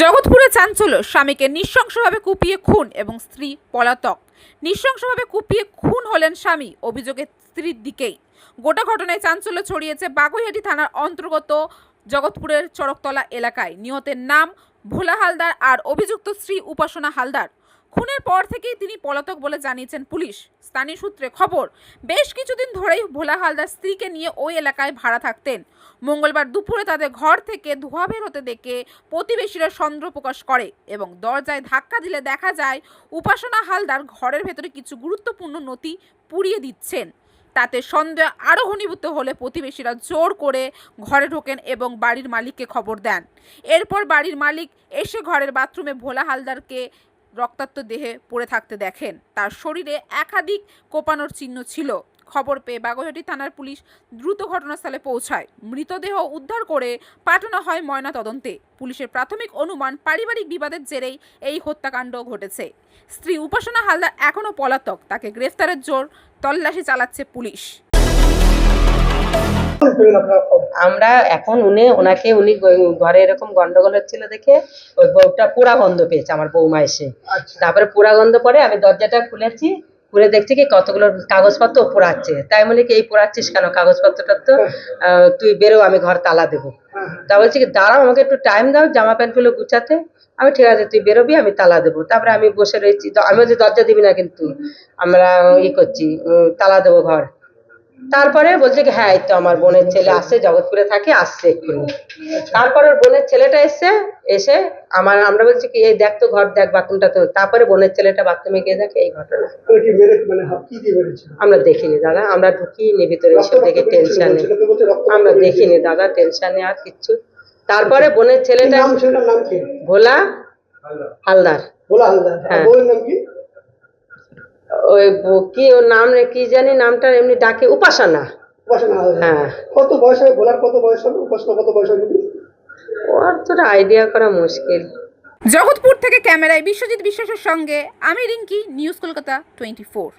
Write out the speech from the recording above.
জগৎপুরে চাঞ্চল্য। স্বামীকে নৃশংসভাবে কুপিয়ে খুন এবং স্ত্রী পলাতক। নৃশংসভাবে কুপিয়ে খুন হলেন স্বামী, অভিযোগে স্ত্রীর দিকেই। গোটা ঘটনায় চাঞ্চল্য ছড়িয়েছে বাগুইহাটি থানার অন্তর্গত জগৎপুরের চড়কতলা এলাকায়। নিহতের নাম ভোলা হালদার আর অভিযুক্ত স্ত্রী উপাসনা হালদার। খুনের পর থেকেই তিনি পলাতক বলে জানিয়েছেন পুলিশ। স্থানীয় সূত্রে খবর, বেশ কিছুদিন ধরেই ভোলা হালদার স্ত্রীকে নিয়ে ওই এলাকায় ভাড়া থাকতেন। মঙ্গলবার দুপুরে তাদের ঘর থেকে ধোঁয়া বের হতে দেখে প্রতিবেশীরা সন্দেহ প্রকাশ করে এবং দরজায় ধাক্কা দিলে দেখা যায়, উপাসনা হালদার ঘরের ভেতরে কিছু গুরুত্বপূর্ণ নথি পুড়িয়ে দিচ্ছেন। তাতে সন্দেহ আরও ঘনীভূত হলে প্রতিবেশীরা জোর করে ঘরে ঢোকেন এবং বাড়ির মালিককে খবর দেন। এরপর বাড়ির মালিক এসে ঘরের বাথরুমে ভোলা হালদারকে রক্তাক্ত দেহে পড়ে থাকতে দেখেন। তার শরীরে একাধিক কোপানোর চিহ্ন ছিল। খবর পেয়ে বাগুইহাটি থানার পুলিশ দ্রুত ঘটনাস্থলে পৌঁছায়। মৃতদেহ উদ্ধার করে পাঠানো হয় ময়না তদন্তে পুলিশের প্রাথমিক অনুমান পারিবারিক বিবাদের জেরেই এই হত্যাকাণ্ড ঘটেছে। স্ত্রী উপাসনা হালদার এখনও পলাতক। তাকে গ্রেফতারের জোর তল্লাশি চালাচ্ছে পুলিশ। আমরা এখন উনি ওনাকে উনি ঘরে এরকম গন্ডগোল হচ্ছিল দেখে ওই বউটা পুরা গন্ধ পেয়েছে আমার বৌমা এসে। তারপরে পুরা গন্ধ পরে আমি দরজাটা খুলেছি খুলে দেখছি কি কতগুলো কাগজপত্র পোড়াচ্ছে। তাই বলে কি এই পোড়াচ্ছিস কেন কাগজপত্রটা তো? আহ, তুই বেরো আমি ঘর তালা দেবো। তা বলছি কি দাঁড়াও আমাকে একটু টাইম দাও জামা প্যান্টগুলো গুছাতে। আমি ঠিক আছে তুই বেরোবি আমি তালা দেবো। তারপরে আমি বসে রয়েছি তো আমি বলছি দরজা দিবি না কিন্তু। আমরা ই করছি তালা দেবো ঘর। তারপরে বলছে কি হ্যাঁ তো আমার বোনের ছেলে আসছে জগৎপুরে থাকে আসছে এক্ষুনি। তারপরে ওর বোনের ছেলেটা এসছে এসে আমার আমরা বলছি কি এই দেখ তো ঘর দেখ বাথরুমটা তো। তারপরে বোনের ছেলেটা বাথরুমে গিয়ে দেখে এই ঘটনা। মানে আমরা দেখিনি দাদা। আমরা ঢুকিনি ভিতরে এইসব দেখে টেনশনে আমরা দেখিনি দাদা টেনশনে আর কিচ্ছু। তারপরে বোনের ছেলেটা ভোলা হালদার। বলা হালদার। হ্যাঁ। ওই কি ওর নাম রে কি জানি নামটা এমনি ডাকে উপাসনা। উপাসনা হ্যাঁ। কত বয়স হবে বলার কত বয়স হবে উপাসনা কত বয়স হবে? ওর তো আইডিয়া করা মুশকিল। জগৎপুর থেকে ক্যামেরায় বিশ্বজিৎ বিশ্বাসের সঙ্গে আমি Rinki news Kolkata twenty four.